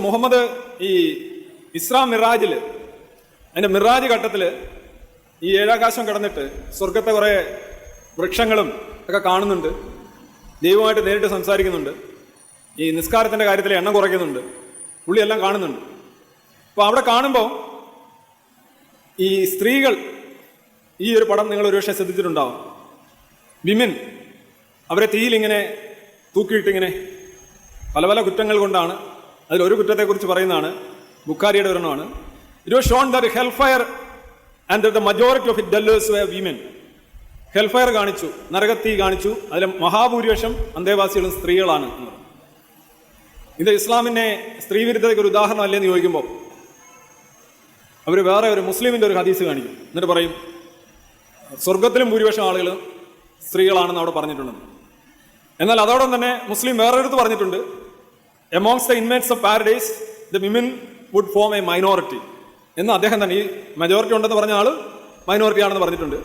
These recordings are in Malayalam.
മുഹമ്മദ് ഈ ഇസ്രാം മിറാജിൽ അതിന്റെ മിറാജ് ഘട്ടത്തിൽ ഈ ഏഴാകാശം കടന്നിട്ട് സ്വർഗത്തെ കുറെ വൃക്ഷങ്ങളും ഒക്കെ കാണുന്നുണ്ട്. ദൈവമായിട്ട് നേരിട്ട് സംസാരിക്കുന്നുണ്ട്. ഈ നിസ്കാരത്തിന്റെ കാര്യത്തിൽ എണ്ണം കുറയ്ക്കുന്നുണ്ട്. പുള്ളി എല്ലാം കാണുന്നുണ്ട്. അപ്പോൾ അവിടെ കാണുമ്പോൾ ഈ സ്ത്രീകൾ ഈ ഒരു പടം നിങ്ങൾ ഒരുപക്ഷെ ശ്രദ്ധിച്ചിട്ടുണ്ടാവും. വിമൻ അവരെ തീയിലിങ്ങനെ തൂക്കിയിട്ടിങ്ങനെ പല പല കുറ്റങ്ങൾ കൊണ്ടാണ് അതിലൊരു കുറ്റത്തെക്കുറിച്ച് പറയുന്നതാണ് ബുക്കാരിയുടെ ഒരെണ്ണമാണ്. It was shown their hell fire and the majority of it dwellers were women hellfire കാണിച്ചു നരകത്തി കാണിച്ചു അതിൽ മഹാഭൂരിപക്ഷം അന്തേവാസികളും സ്ത്രീകളാണ് ഇത് ഇസ്ലാമിനെ സ്ത്രീ വിരുദ്ധതയ്ക്ക് ഒരു ഉദാഹരണം അല്ലേന്ന് ചോദിക്കുമ്പോൾ അവർ വേറെ ഒരു മുസ്ലിമിന്റെ ഒരു ഹദീസ് കാണിക്കും. എന്നിട്ട് പറയും സ്വർഗത്തിലും ഭൂരിപക്ഷം ആളുകൾ സ്ത്രീകളാണെന്ന് അവിടെ പറഞ്ഞിട്ടുണ്ടെന്ന്. എന്നാൽ അതോടൊപ്പം തന്നെ മുസ്ലിം വേറൊരിടത്ത് പറഞ്ഞിട്ടുണ്ട് amongst the inmates of paradise the women would form a minority എന്ന് അദ്ദേഹം തന്നെ ഈ മെജോറിറ്റി ഉണ്ടെന്ന് പറഞ്ഞ ആൾ മൈനോറിറ്റി ആണെന്ന് പറഞ്ഞിട്ടുണ്ട്.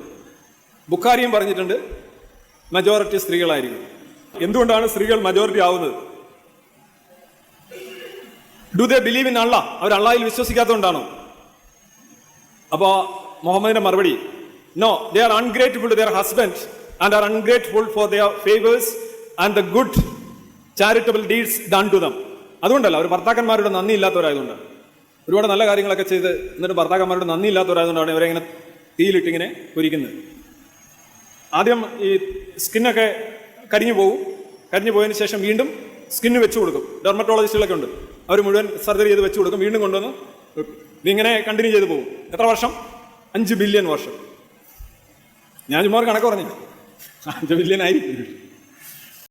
ബുക്കാരിയും പറഞ്ഞിട്ടുണ്ട് മെജോറിറ്റി സ്ത്രീകളായിരിക്കും. എന്തുകൊണ്ടാണ് സ്ത്രീകൾ മെജോറിറ്റി ആവുന്നത്? Do they believe in Allah അവർ അള്ളാഹിൽ വിശ്വസിക്കാത്തതുകൊണ്ടാണോ? അപ്പോ മുഹമ്മദിന്റെ മറുപടി no they are ungrateful to their husband and are ungrateful for their favours and the good charitable deeds done to them അതുകൊണ്ടല്ല അവർ ഭർത്താക്കന്മാരുടെ നന്ദി ഇല്ലാത്തവരായതുകൊണ്ട് ഒരുപാട് നല്ല കാര്യങ്ങളൊക്കെ ചെയ്ത് എന്നിട്ട് ഭർത്താക്കന്മാരുടെ നന്ദി ഇല്ലാത്തവരായതുകൊണ്ടാണ് ഇവരെ ഇങ്ങനെ തീയിലിട്ടിങ്ങനെ പൊരിക്കുന്നത്. ആദ്യം ഈ സ്കിന്നൊക്കെ കരിഞ്ഞു പോകും കരിഞ്ഞു പോയതിന് ശേഷം വീണ്ടും സ്കിന്ന് വെച്ചു കൊടുക്കും. ഡെർമറ്റോളജിസ്റ്റുകളൊക്കെ ഉണ്ട്. അവർ മുഴുവൻ സർജറി ചെയ്ത് വെച്ചു കൊടുക്കും. വീണ്ടും കൊണ്ടുവന്ന് ഇങ്ങനെ കണ്ടിന്യൂ ചെയ്ത് പോകും എത്ര വർഷം? അഞ്ച് ബില്യൺ വർഷം. ഞാൻ ചുമ്മാ ഒരു കണക്ക് പറഞ്ഞു അഞ്ച് ബില്യൺ ആയിരിക്കും.